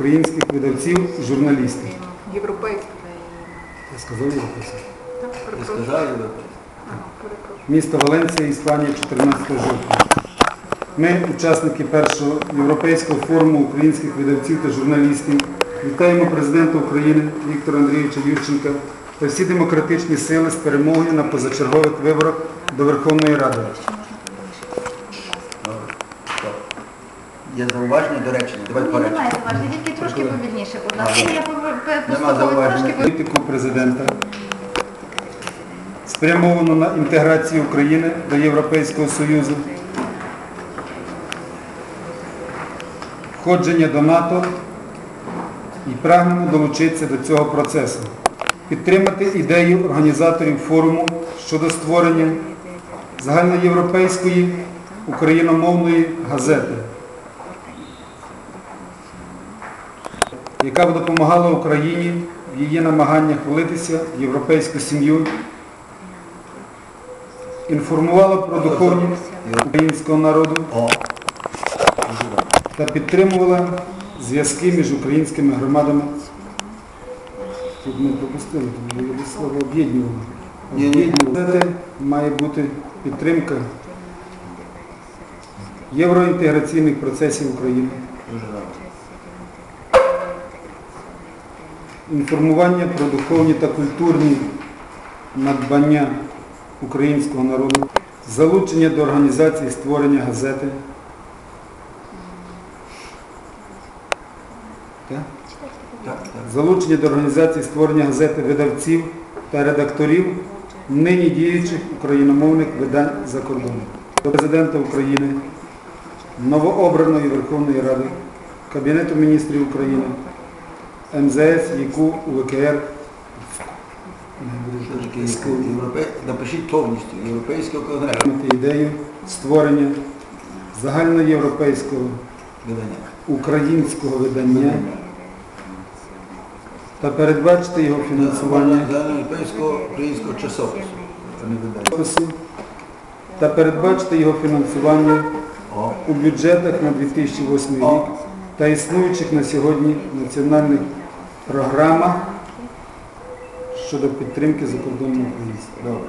українських видавців і журналістів. Європейський. Я сказав європейських. Так, Я перепрошую. сказав європейський. Ага. Місто Валенція, Іспанія, 14 жовтня. Ми, учасники першого Європейського форуму українських видавців та журналістів, вітаємо президента України Віктора Андрійовича Ющенка та всі демократичні сили з перемогою на позачергових виборах до Верховної Ради. Є зауваження до речення. Давай Ні, поречення. немає зауважень, тільки трошки повільніше, будь ласка. Я послухала трошки. Політику президента спрямовано на інтеграцію України до Європейського Союзу, входження до НАТО і прагнемо долучитися до цього процесу. Підтримати ідею організаторів форуму щодо створення загальноєвропейської україномовної газети, яка б допомагала Україні в її намаганнях влитися в європейську сім'ю, інформувала про духовність українського народу та підтримувала зв'язки між українськими громадами. Тут ми пропустили, тут було слово об'єднувала. Ні-ні. Має бути підтримка євроінтеграційних процесів України. Дуже добре. Інформування про духовні та культурні надбання українського народу, залучення до організації створення газети. Залучення до організації створення газети видавців та редакторів нині діючих україномовних видань за кордоном. До Президента України, новообраної Верховної Ради, Кабінету міністрів України, МЗС, ЯКУ, європей- Напишіть повністю. Європейського конгресу. ідею створення загальноєвропейського Видання. українського видання та передбачити його фінансування Загальноєвропейського українського часопису. Та передбачити його фінансування у бюджетах на 2008 рік та існуючих на сьогодні національних програмах щодо підтримки закордонного українства. Добре.